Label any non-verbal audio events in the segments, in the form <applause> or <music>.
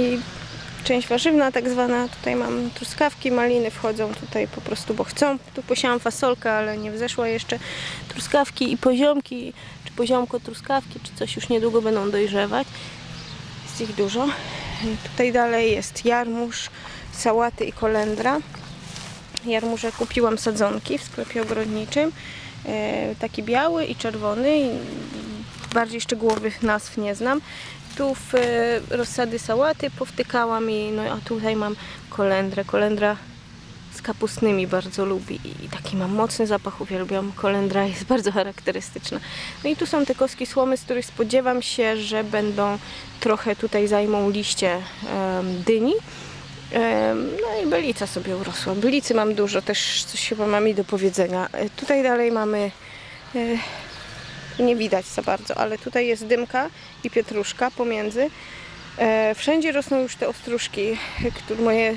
i część warzywna tak zwana. Tutaj mam truskawki, maliny wchodzą tutaj po prostu, bo chcą. Tu posiałam fasolkę, ale nie wzeszła jeszcze. Truskawki i poziomki, czy poziomko truskawki, czy coś już niedługo będą dojrzewać. Jest ich dużo. Tutaj dalej jest jarmuż, sałaty i kolendra. Jarmużę kupiłam sadzonki w sklepie ogrodniczym. E, taki biały i czerwony. Bardziej szczegółowych nazw nie znam. Tu w e, rozsady sałaty powtykałam i no a tutaj mam kolendrę. Kolendra z kapustnymi bardzo lubi i taki mam mocny zapach, uwielbiam. Kolendra jest <laughs> bardzo charakterystyczna. No i tu są te koski słomy, z których spodziewam się, że będą trochę tutaj zajmą liście dyni. No i bylica sobie urosła. Bylicy mam dużo, też coś chyba mam i do powiedzenia. E, Tutaj dalej mamy, e, nie widać za bardzo, ale tutaj jest dymka i pietruszka pomiędzy. E, Wszędzie rosną już te ostróżki, które moje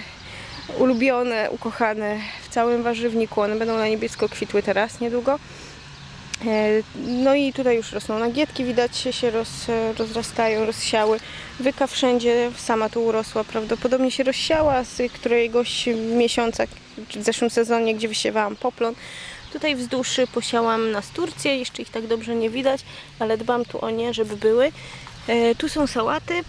ulubione, ukochane w całym warzywniku. One będą na niebiesko kwitły teraz niedługo. E, No i tutaj już rosną nagietki, widać się, roz, rozrastają, rozsiały. Wyka wszędzie, sama tu urosła, prawdopodobnie się rozsiała z któregoś miesiąca, w zeszłym sezonie, gdzie wysiewałam poplon. Tutaj wzdłuż posiałam nasturcje, jeszcze ich tak dobrze nie widać, ale dbam tu o nie, żeby były. E, Tu są sałaty,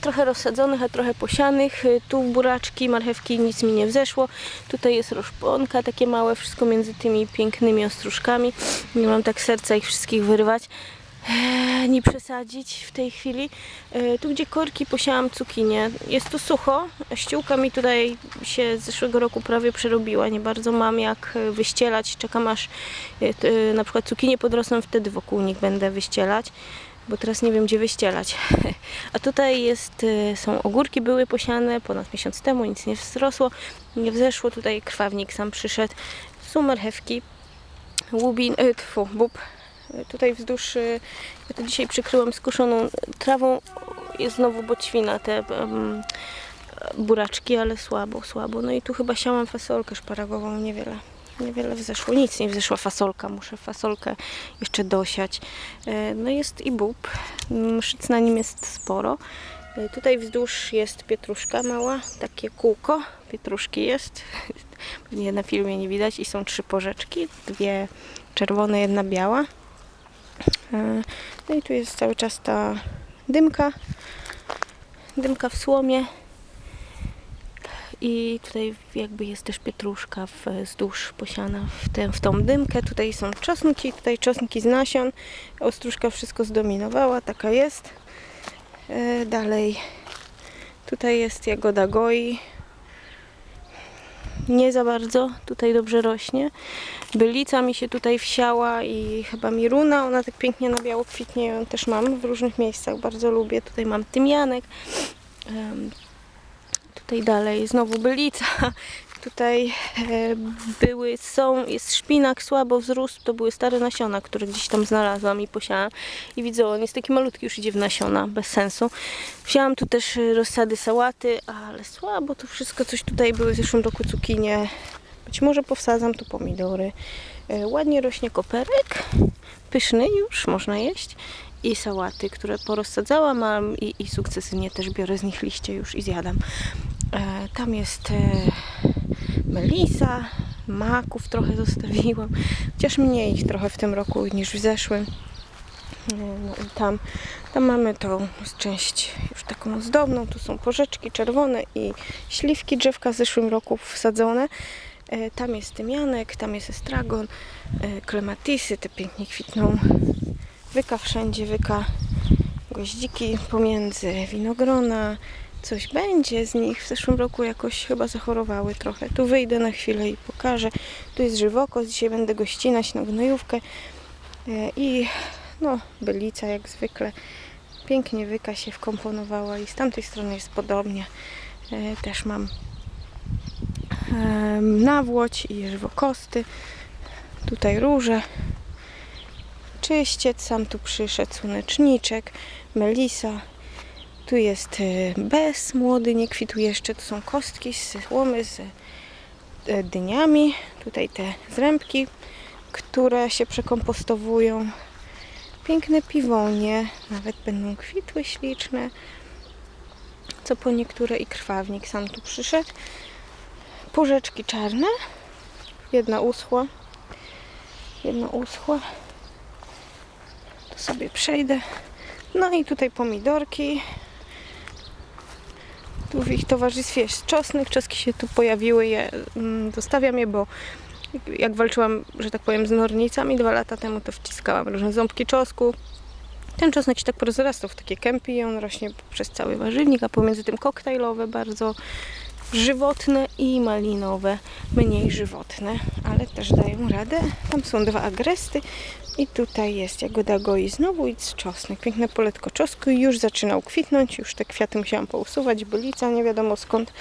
trochę rozsadzonych, a trochę posianych. Y, Tu buraczki, marchewki, nic mi nie wzeszło. Tutaj jest roszponka, takie małe, wszystko między tymi pięknymi ostróżkami. Nie mam tak serca ich wszystkich wyrwać. Eee, Nie przesadzić w tej chwili. E, Tu gdzie korki posiałam cukinię. Jest tu sucho. Ściółka mi tutaj się z zeszłego roku prawie przerobiła. Nie bardzo mam jak e, wyścielać. Czekam aż e, e, na przykład cukinie podrosną, wtedy wokół nich będę wyścielać bo teraz nie wiem gdzie wyścielać. <laughs> A tutaj jest, są ogórki były posiane ponad miesiąc temu, nic nie wzrosło, nie wzeszło. Tutaj krwawnik sam przyszedł. Są marchewki, łubin, y, tfu. Tutaj wzdłuż, y, ja to dzisiaj przykryłam skoszoną trawą, jest znowu boćwina, te em, buraczki, ale słabo, słabo. No i tu chyba siałam fasolkę szparagową, niewiele. Niewiele wzeszło, nic nie wzeszła fasolka, muszę fasolkę jeszcze dosiać. E, No jest i bób, mszyc na nim jest sporo. E, Tutaj wzdłuż jest pietruszka mała, takie kółko pietruszki jest. <laughs> Pewnie na filmie nie widać i są trzy porzeczki, dwie czerwone, jedna biała. E, No i tu jest cały czas ta dymka, dymka w słomie. I tutaj jakby jest też pietruszka wzdłuż posiana w, tę, w tą dymkę. Tutaj są czosnki, tutaj czosnki z nasion. Ostróżka wszystko zdominowała, taka jest. E, dalej tutaj jest jagoda goi. Nie za bardzo, tutaj dobrze rośnie. Bylica mi się tutaj wsiała i chyba mi runa, ona tak pięknie na biało kwitnie, ją też mam w różnych miejscach, bardzo lubię. Tutaj mam tymianek, Tutaj dalej znowu bylica. Tutaj e, były, są, jest szpinak, słabo wzrósł. To były stare nasiona, które gdzieś tam znalazłam i posiałam. I widzę, on jest taki malutki, już idzie w nasiona, bez sensu. Wzięłam tu też rozsady sałaty, ale słabo to wszystko. Coś tutaj były w zeszłym roku cukinie. Być może powsadzam tu pomidory. E, ładnie rośnie koperek. Pyszny już, można jeść. I sałaty, które porozsadzałam mam i, i sukcesywnie też biorę z nich liście już i zjadam. E, tam jest melisa, maków trochę zostawiłam, chociaż mniej ich trochę w tym roku niż w zeszłym. E, No i tam, tam mamy tą część już taką ozdobną, tu są porzeczki czerwone i śliwki drzewka w zeszłym roku wsadzone. E, Tam jest tymianek, tam jest estragon, e, klematisy, te pięknie kwitną. Wyka wszędzie, wyka goździki pomiędzy winogrona, coś będzie z nich. W zeszłym roku jakoś chyba zachorowały trochę. Tu wyjdę na chwilę i pokażę. Tu jest żywokos, dzisiaj będę go ścinać na gnojówkę. E, I no, bylica jak zwykle. Pięknie wyka się wkomponowała i z tamtej strony jest podobnie. E, Też mam nawłoć i żywokosty. Tutaj róże. Czyściec, sam tu przyszedł słoneczniczek, melisa. Tu jest e, bez młody, nie kwitł jeszcze. Tu są kostki z słomy, z e, dyniami. Tutaj te zrębki, które się przekompostowują. Piękne piwonie, nawet będą kwitły śliczne. co po niektóre i krwawnik sam tu przyszedł. Porzeczki czarne. Jedna uschła. Jedna uschła. To sobie przejdę. No i tutaj pomidorki. Tu w ich towarzystwie jest czosnek. Czoski się tu pojawiły. Je, mm, zostawiam je, bo jak walczyłam, że tak powiem, z nornicami dwa lata temu, to wciskałam różne ząbki czosku. Ten czosnek się tak porozrastał w takie kępy i on rośnie przez cały warzywnik, a pomiędzy tym koktajlowe, bardzo żywotne i malinowe, mniej żywotne, ale też dają radę. Tam są dwa agresty i tutaj jest jagoda goi znowu i czosnek. Piękne poletko czosnku i już zaczynał kwitnąć, już te kwiaty musiałam pousuwać, bylica nie wiadomo skąd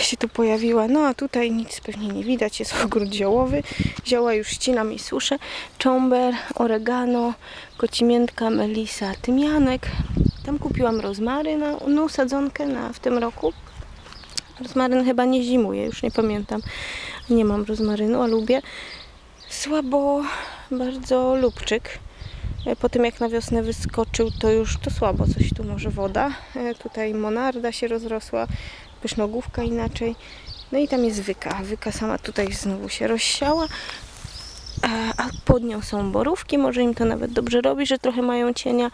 się tu pojawiła. No a tutaj nic pewnie nie widać, jest ogród ziołowy. Zioła już ścinam i suszę. Czomber, oregano, kocimiętka, melisa, tymianek. Tam kupiłam rozmaryn, sadzonkę na, w tym roku. Rozmaryn chyba nie zimuje, już nie pamiętam. Nie mam rozmarynu, a lubię. Słabo, bardzo lubczyk. E, Po tym jak na wiosnę wyskoczył, to już to słabo coś tu może woda. E, Tutaj monarda się rozrosła, pysznogłówka inaczej. No i tam jest wyka. Wyka sama tutaj znowu się rozsiała. A, a pod nią są borówki. Może im to nawet dobrze robi, że trochę mają cienia.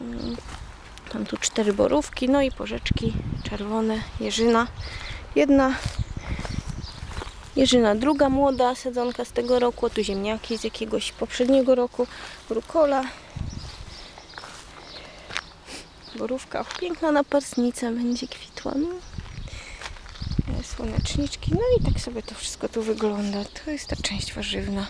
Mm, Mam tu cztery borówki, no i porzeczki czerwone, jeżyna. Jedna jeżyna, druga młoda sadzonka z tego roku, tu ziemniaki z jakiegoś poprzedniego roku, rukola. Borówka piękna naparsnica będzie kwitła. No. E, Słoneczniczki, no i tak sobie to wszystko tu wygląda. To jest ta część warzywna.